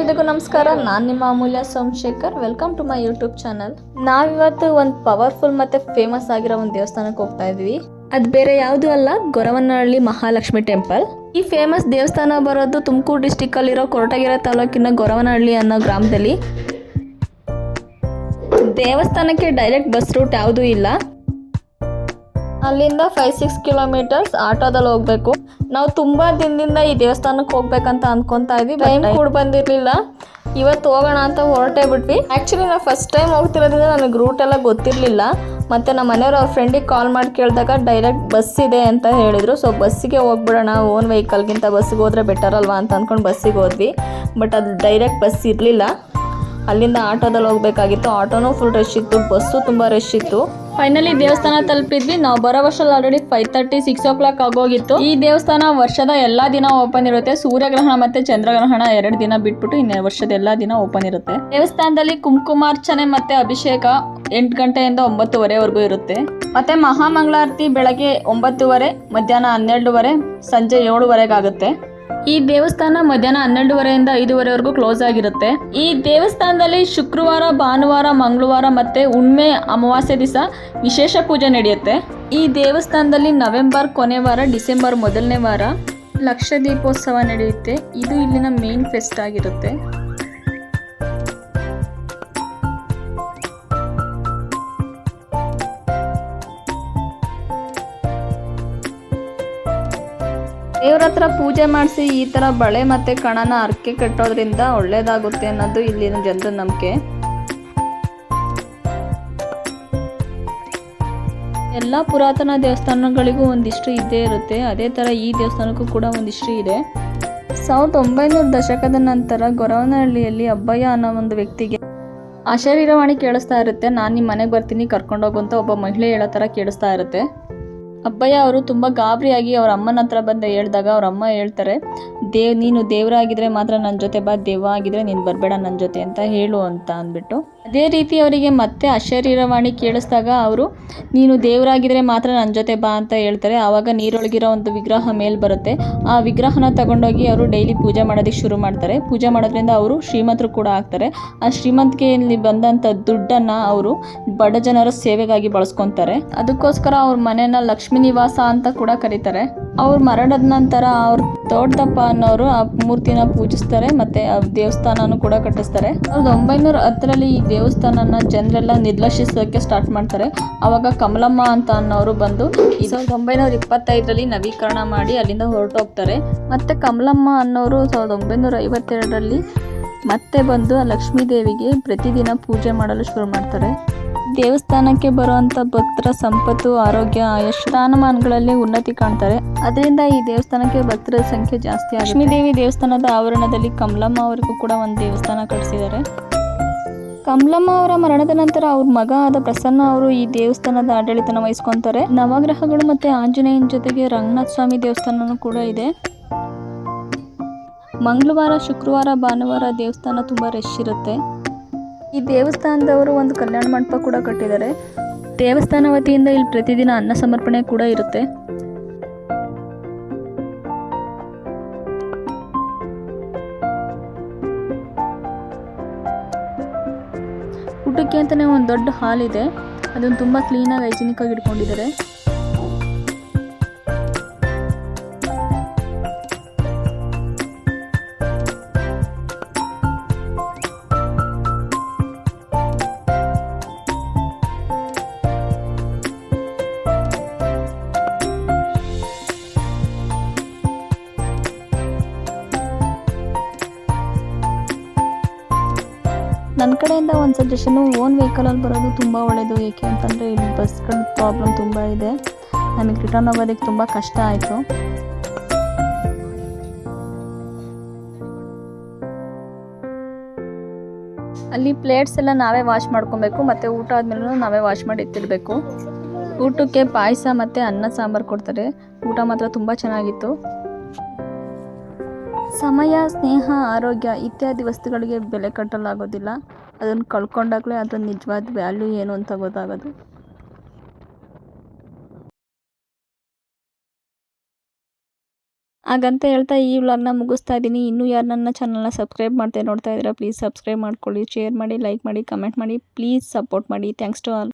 ಎಲ್ರಿಗೂ ನಮಸ್ಕಾರ. ನಾನು ನಿಮ್ಮ Amulya Somashekar. Welcome to my YouTube channel ನಾವಿವತ್ತು ಒಂದು ಪವರ್ಫುಲ್ ಮತ್ತೆ ಫೇಮಸ್ ಆಗಿರೋ ಒಂದು ದೇವಸ್ಥಾನಕ್ಕೆ ಹೋಗ್ತಾ ಇದ್ವಿ. ಅದು ಬೇರೆ ಯಾವುದು ಅಲ್ಲ, ಗೊರವನಹಳ್ಳಿ ಮಹಾಲಕ್ಷ್ಮಿ ಟೆಂಪಲ್ ಈ ಫೇಮಸ್ ದೇವಸ್ಥಾನ ಬರೋದು ತುಮಕೂರು ಡಿಸ್ಟಿಕ್ಕಲ್ಲಿರೋ ಕೊರಟಗೆರೆ ತಾಲೂಕಿನ ಗೊರವನಹಳ್ಳಿ ಅನ್ನೋ ಗ್ರಾಮದಲ್ಲಿ. ದೇವಸ್ಥಾನಕ್ಕೆ ಡೈರೆಕ್ಟ್ ಬಸ್ ರೂಟ್ ಯಾವುದೂ ಇಲ್ಲ. ಅಲ್ಲಿಂದ ಫೈವ್ ಸಿಕ್ಸ್ ಕಿಲೋಮೀಟರ್ಸ್ ಆಟೋದಲ್ಲಿ ಹೋಗ್ಬೇಕು. ನಾವು ತುಂಬಾ ದಿನದಿಂದ ಈ ದೇವಸ್ಥಾನಕ್ಕೆ ಹೋಗ್ಬೇಕಂತ ಅನ್ಕೊಂತಾ ಇದ್ವಿ. ಟೈಮ್ ಕೂಡ ಬಂದಿರಲಿಲ್ಲ. ಇವತ್ತು ಹೋಗೋಣ ಅಂತ ಹೊರಟೇ ಬಿಟ್ವಿ. ಆ್ಯಕ್ಚುಲಿ ನಾವು ಫಸ್ಟ್ ಟೈಮ್ ಹೋಗ್ತಿರೋದ್ರಿಂದ ನನಗೆ ರೂಟ್ ಎಲ್ಲ ಗೊತ್ತಿರಲಿಲ್ಲ. ಮತ್ತು ನಮ್ಮ ಮನೆಯವ್ರು ಅವ್ರ ಫ್ರೆಂಡಿಗೆ ಕಾಲ್ ಮಾಡಿ ಕೇಳಿದಾಗ ಡೈರೆಕ್ಟ್ ಬಸ್ ಇದೆ ಅಂತ ಹೇಳಿದರು. ಸೊ ಬಸ್ಸಿಗೆ ಹೋಗ್ಬಿಡೋಣ ಓನ್ ವೆಹಿಕಲ್ಗಿಂತ ಬಸ್ಸಿಗೆ ಹೋದ್ರೆ ಬೆಟರ್ ಅಲ್ವಾ ಅಂತ ಅಂದ್ಕೊಂಡು ಬಸ್ಸಿಗೆ ಹೋದ್ವಿ. ಬಟ್ ಅದು ಡೈರೆಕ್ಟ್ ಬಸ್ ಇರಲಿಲ್ಲ. ಅಲ್ಲಿಂದ ಆಟೋದಲ್ಲಿ ಹೋಗ್ಬೇಕಾಗಿತ್ತು. ಆಟೋನೂ ಫುಲ್ ರಶ್ ಇತ್ತು ಬಸ್ಸು ತುಂಬ ರಶ್ ಇತ್ತು. ಫೈನಲಿ ದೇವಸ್ಥಾನ ತಲುಪಿದ್ವಿ. ನಾವು ಬರೋ ವರ್ಷದಲ್ಲಿ already five thirty six o'clock ಆಗೋಗಿತ್ತು. ಈ ದೇವಸ್ಥಾನ ವರ್ಷದ ಎಲ್ಲಾ ದಿನ ಓಪನ್ ಇರುತ್ತೆ. ಸೂರ್ಯಗ್ರಹಣ ಮತ್ತೆ ಚಂದ್ರಗ್ರಹಣ ಎರಡು ದಿನ ಬಿಟ್ಬಿಟ್ಟು ಇನ್ನು ವರ್ಷದ ಎಲ್ಲಾ ದಿನ ಓಪನ್ ಇರುತ್ತೆ. ದೇವಸ್ಥಾನದಲ್ಲಿ ಕುಂಕುಮಾರ್ಚನೆ ಮತ್ತೆ ಅಭಿಷೇಕ ಎಂಟು ಗಂಟೆಯಿಂದ ಒಂಬತ್ತುವರೆವರೆಗೂ ಇರುತ್ತೆ. ಮತ್ತೆ ಮಹಾಮಂಗಳಾರತಿ ಬೆಳಗ್ಗೆ ಒಂಬತ್ತುವರೆ, ಮಧ್ಯಾಹ್ನ ಹನ್ನೆರಡುವರೆ, ಸಂಜೆ ಏಳುವರೆಗೆ ಆಗುತ್ತೆ ಈ ದೇವಸ್ಥಾನ ಮಧ್ಯಾಹ್ನ ಹನ್ನೆರಡುವರೆಯಿಂದ ಐದುವರೆವರೆಗೂ ಕ್ಲೋಸ್ ಆಗಿರುತ್ತೆ. ಈ ದೇವಸ್ಥಾನದಲ್ಲಿ ಶುಕ್ರವಾರ, ಭಾನುವಾರ, ಮಂಗಳವಾರ ಮತ್ತೆ ಹುಣ್ಮೆ ಅಮಾವಾಸ್ಯೆ ದಿವಸ ವಿಶೇಷ ಪೂಜೆ ನಡೆಯುತ್ತೆ. ಈ ದೇವಸ್ಥಾನದಲ್ಲಿ ನವೆಂಬರ್ ಕೊನೆ ವಾರ, ಡಿಸೆಂಬರ್ ಮೊದಲನೇ ವಾರ ಲಕ್ಷ ದೀಪೋತ್ಸವ ನಡೆಯುತ್ತೆ. ಇದು ಇಲ್ಲಿನ ಮೇನ್ ಫೆಸ್ಟ್ ಆಗಿರುತ್ತೆ. ದೇವ್ರ ಹತ್ರ ಪೂಜೆ ಮಾಡಿಸಿ ಈ ತರ ಬಳೆ ಮತ್ತೆ ಕಣನ ಅರ್ಕೆ ಕಟ್ಟೋದ್ರಿಂದ ಒಳ್ಳೇದಾಗುತ್ತೆ ಅನ್ನೋದು ಇಲ್ಲಿನ ಜನರ ನಂಬಿಕೆ. ಎಲ್ಲ ಪುರಾತನ ದೇವಸ್ಥಾನಗಳಿಗೂ ಒಂದಿಷ್ಟು ಇದ್ದೇ ಇರುತ್ತೆ. ಅದೇ ತರ ಈ ದೇವಸ್ಥಾನಕ್ಕೂ ಕೂಡ ಒಂದಿಷ್ಟು ಇದೆ. ಸಾವಿರದ ಒಂಬೈನೂರ ದಶಕದ ನಂತರ ಗೊರವನಹಳ್ಳಿಯಲ್ಲಿ ಅಬ್ಬಯ್ಯ ಅನ್ನೋ ಒಂದು ವ್ಯಕ್ತಿಗೆ ಅಶರೀರವಾಣಿ ಕೇಳಿಸ್ತಾ ಇರುತ್ತೆ. ನಾನು ನಿಮ್ಮ ಮನೆಗೆ ಬರ್ತೀನಿ ಕರ್ಕೊಂಡೋಗು ಅಂತ ಒಬ್ಬ ಮಹಿಳೆ ಹೇಳೋ ಥರ ಕೇಳಿಸ್ತಾ ಇರುತ್ತೆ. ಅಬ್ಬಯ್ಯ ಅವರು ತುಂಬ ಗಾಬರಿಯಾಗಿ ಅವ್ರ ಅಮ್ಮನ ಹತ್ರ ಬಂದು ಹೇಳಿದಾಗ ಅವ್ರ ಅಮ್ಮ ಹೇಳ್ತಾರೆ ದೇವ್ ನೀನು ದೇವರಾಗಿದ್ರೆ ಮಾತ್ರ ನನ್ನ ಜೊತೆ ಬಾ ದೇವ ಆಗಿದ್ರೆ ನೀನು ಬರಬೇಡ ನನ್ನ ಜೊತೆ ಅಂತ ಹೇಳು ಅಂತ ಅಂದ್ಬಿಟ್ಟು ಅದೇ ರೀತಿ ಅವರಿಗೆ ಮತ್ತೆ ಅಶರೀರವಾಣಿ ಕೇಳಿಸ್ದಾಗ ಅವರು, ನೀನು ದೇವರಾಗಿದ್ರೆ ಮಾತ್ರ ನನ್ನ ಜೊತೆ ಬಾ ಅಂತ ಹೇಳ್ತಾರೆ. ಆವಾಗ ನೀರೊಳಗಿರೋ ಒಂದು ವಿಗ್ರಹ ಮೇಲೆ ಬರುತ್ತೆ. ಆ ವಿಗ್ರಹನ ತಗೊಂಡೋಗಿ ಅವರು ಡೈಲಿ ಪೂಜೆ ಮಾಡೋದಕ್ಕೆ ಶುರು ಮಾಡ್ತಾರೆ. ಪೂಜೆ ಮಾಡೋದ್ರಿಂದ ಅವರು ಶ್ರೀಮಂತರು ಕೂಡ ಆಗ್ತಾರೆ. ಆ ಶ್ರೀಮಂತಿಕೆಯಲ್ಲಿ ಬಂದಂಥ ದುಡ್ಡನ್ನು ಅವರು ಬಡ ಜನರ ಸೇವೆಗಾಗಿ ಬಳಸ್ಕೊತಾರೆ. ಅದಕ್ಕೋಸ್ಕರ ಅವ್ರ ಮನೆನ ಲಕ್ಷ್ಮೀ ನಿವಾಸ ಅಂತ ಕೂಡ ಕರೀತಾರೆ. ಅವ್ರು ಮರಣದ ನಂತರ ಅವ್ರ ತೋಟದಪ್ಪ ಅನ್ನೋರು ಆ ಮೂರ್ತಿನ ಪೂಜಿಸ್ತಾರೆ, ಮತ್ತೆ ಆ ದೇವಸ್ಥಾನನೂ ಕೂಡ ಕಟ್ಟಿಸ್ತಾರೆ. ಸಾವಿರದ ಒಂಬೈನೂರ ಹತ್ತರಲ್ಲಿ ಈ ದೇವಸ್ಥಾನನ ಜನರೆಲ್ಲ ನಿರ್ಲಕ್ಷಿಸೋಕೆ ಸ್ಟಾರ್ಟ್ ಮಾಡ್ತಾರೆ. ಅವಾಗ ಕಮಲಮ್ಮ ಅಂತ ಅನ್ನೋರು ಬಂದು ಸಾವಿರದ ಒಂಬೈನೂರ ಇಪ್ಪತ್ತೈದರಲ್ಲಿ ನವೀಕರಣ ಮಾಡಿ ಅಲ್ಲಿಂದ ಹೊರಟೋಗ್ತಾರೆ. ಮತ್ತೆ ಕಮಲಮ್ಮ ಅನ್ನೋರು ಸಾವಿರದ ಒಂಬೈನೂರ ಐವತ್ತೆರಡರಲ್ಲಿ ಮತ್ತೆ ಬಂದು ಲಕ್ಷ್ಮೀ ದೇವಿಗೆ ಪ್ರತಿದಿನ ಪೂಜೆ ಮಾಡಲು ಶುರು ಮಾಡ್ತಾರೆ. ದೇವಸ್ಥಾನಕ್ಕೆ ಬರುವಂತ ಭಕ್ತರ ಸಂಪತ್ತು, ಆರೋಗ್ಯ ಸ್ಥಾನಮಾನಗಳಲ್ಲಿ ಉನ್ನತಿ ಕಾಣ್ತಾರೆ. ಅದರಿಂದ ಈ ದೇವಸ್ಥಾನಕ್ಕೆ ಭಕ್ತರ ಸಂಖ್ಯೆ ಜಾಸ್ತಿ ಲಕ್ಷ್ಮೀ ದೇವಿ ದೇವಸ್ಥಾನದ ಆವರಣದಲ್ಲಿ ಕಮಲಮ್ಮ ಅವರಿಗೂ ಕೂಡ ಒಂದು ದೇವಸ್ಥಾನ ಕಟ್ಟಿಸಿದ್ದಾರೆ ಕಮಲಮ್ಮ ಅವರ ಮರಣದ ನಂತರ ಅವ್ರ ಮಗ ಆದ ಪ್ರಸನ್ನ ಅವರು ಈ ದೇವಸ್ಥಾನದ ಆಡಳಿತನ ವಹಿಸ್ಕೊಂತಾರೆ. ನವಗ್ರಹಗಳು ಮತ್ತೆ ಆಂಜನೇಯನ ಜೊತೆಗೆ ರಂಗನಾಥ ಸ್ವಾಮಿ ದೇವಸ್ಥಾನನೂ ಕೂಡ ಇದೆ. ಮಂಗಳವಾರ, ಶುಕ್ರವಾರ, ಭಾನುವಾರ ದೇವಸ್ಥಾನ ತುಂಬ ರಶ್ ಇರುತ್ತೆ. ಈ ದೇವಸ್ಥಾನದವರು ಒಂದು ಕಲ್ಯಾಣ ಮಂಟಪ ಕೂಡ ಕಟ್ಟಿದ್ದಾರೆ. ದೇವಸ್ಥಾನ ವತಿಯಿಂದ ಇಲ್ಲಿ ಪ್ರತಿದಿನ ಅನ್ನ ಸಮರ್ಪಣೆ ಕೂಡ ಇರುತ್ತೆ. ಊಟಕ್ಕೆ ಅಂತಲೇ ಒಂದು ದೊಡ್ಡ ಹಾಲ್ ಇದೆ. ಅದನ್ನು ತುಂಬ ಕ್ಲೀನಾಗಿ ಹೈಜಿನಿಕ್ ಆಗಿ ಇಟ್ಕೊಂಡಿದ್ದಾರೆ. ಕಡೆಯಿಂದ ಒಂದು ಸಜೆಷನು ಓನ್ ವೆಹಿಕಲಲ್ಲಿ ಬರೋದು ತುಂಬ ಒಳ್ಳೆಯದು ಏಕೆ ಅಂತಂದರೆ ಇಲ್ಲಿ ಬಸ್ಗಳ ಪ್ರಾಬ್ಲಮ್ ತುಂಬ ಇದೆ. ನಮಗೆ ರಿಟರ್ನ್ ಹೋಗೋದಕ್ಕೆ ತುಂಬ ಕಷ್ಟ ಆಯಿತು. ಅಲ್ಲಿ ಪ್ಲೇಟ್ಸ್ ಎಲ್ಲ ನಾವೇ ವಾಶ್ ಮಾಡ್ಕೊಬೇಕು, ಮತ್ತು ಊಟ ಆದಮೇಲೂ ನಾವೇ ವಾಶ್ ಮಾಡಿ ಎತ್ತಿಡಬೇಕು ಊಟಕ್ಕೆ ಪಾಯಸ ಮತ್ತು ಅನ್ನ ಸಾಂಬಾರು ಕೊಡ್ತಾರೆ. ಊಟ ಮಾತ್ರ ತುಂಬ ಚೆನ್ನಾಗಿತ್ತು. ಸಮಯ, ಸ್ನೇಹ, ಆರೋಗ್ಯ ಇತ್ಯಾದಿ ವಸ್ತುಗಳಿಗೆ ಬೆಲೆ ಕಟ್ಟಲಾಗೋದಿಲ್ಲ. ಅದನ್ನು ಕಳ್ಕೊಂಡಾಗಲೇ ಅದರ ನಿಜವಾದ ವ್ಯಾಲ್ಯೂ ಏನು ಅಂತ ಗೊತ್ತಾಗೋದು. ಹಾಗಂತ ಹೇಳ್ತಾ ಈ ವ್ಲಾಗ್ನ ಮುಗಿಸ್ತಾ ಇದ್ದೀನಿ. ಇನ್ನೂ ಯಾರು ನನ್ನ ಚಾನಲ್ನ ಸಬ್ಸ್ಕ್ರೈಬ್ ಮಾಡ್ತಾ ನೋಡ್ತಾ ಇದ್ದೀರಾ ಪ್ಲೀಸ್ ಸಬ್ಸ್ಕ್ರೈಬ್ ಮಾಡ್ಕೊಳ್ಳಿ ಶೇರ್ ಮಾಡಿ ಲೈಕ್ ಮಾಡಿ ಕಮೆಂಟ್ ಮಾಡಿ ಪ್ಲೀಸ್ ಸಪೋರ್ಟ್ ಮಾಡಿ. Thanks to all